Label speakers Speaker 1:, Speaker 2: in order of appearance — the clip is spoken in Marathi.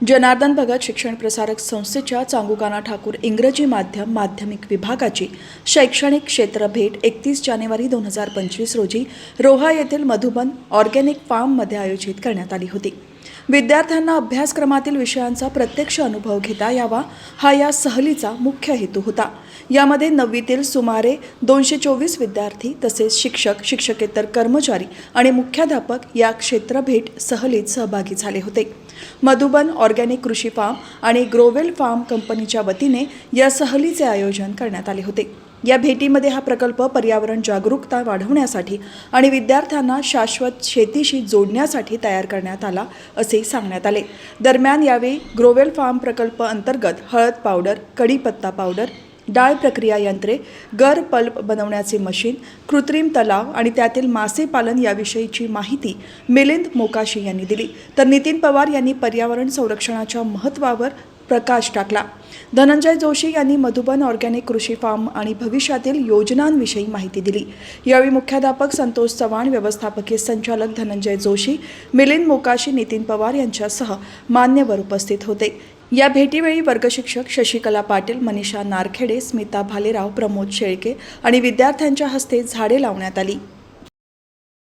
Speaker 1: जनार्दन भगत शिक्षण प्रसारक संस्थेच्या चांगुकाना ठाकूर इंग्रजी माध्यम माध्यमिक विभागाची शैक्षणिक क्षेत्र भेट एकतीस जानेवारी दोन हजार पंचवीस रोजी रोहा येथील मधुबन ऑर्गॅनिक फार्ममध्ये आयोजित करण्यात आली होती. विद्यार्थ्यांना अभ्यासक्रमातील विषयांचा प्रत्यक्ष अनुभव घेता यावा हा या सहलीचा मुख्य हेतू होता. यामध्ये नववीतील सुमारे दोनशे चोवीस विद्यार्थी तसेच शिक्षक शिक्षकेतर कर्मचारी आणि मुख्याध्यापक या क्षेत्रभेट सहलीत सहभागी झाले होते. मधुबन ऑर्गॅनिक कृषी फार्म आणि ग्रोवेल फार्म कंपनीच्या वतीने या सहलीचे आयोजन करण्यात आले होते. या भेटीमध्ये हा प्रकल्प पर्यावरण जागरूकता वाढवण्यासाठी आणि विद्यार्थ्यांना शाश्वत शेतीशी जोडण्यासाठी तयार करण्यात आला असे सांगण्यात आले. दरम्यान यावेळी ग्रोवेल फार्म प्रकल्प अंतर्गत हळद पावडर कढीपत्ता पावडर डाळ प्रक्रिया यंत्रे गर पल्प बनवण्याचे मशीन कृत्रिम तलाव आणि त्यातील मासे पालन याविषयीची माहिती मिलिंद मोकाशी यांनी दिली. तर नितीन पवार यांनी पर्यावरण संरक्षणाच्या महत्त्वावर प्रकाश टाकला. धनंजय जोशी यांनी मधुबन ऑर्गॅनिक कृषी फार्म आणि भविष्यातील योजनांविषयी माहिती दिली. यावेळी मुख्याध्यापक संतोष चव्हाण व्यवस्थापकीय संचालक धनंजय जोशी मिलिंद मोकाशी नितीन पवार यांच्यासह मान्यवर उपस्थित होते. या भेटीवेळी वर्गशिक्षक शशिकला पाटील मनीषा नारखेडे स्मिता भालेराव प्रमोद शेळके आणि विद्यार्थ्यांच्या हस्ते झाडे लावण्यात आली.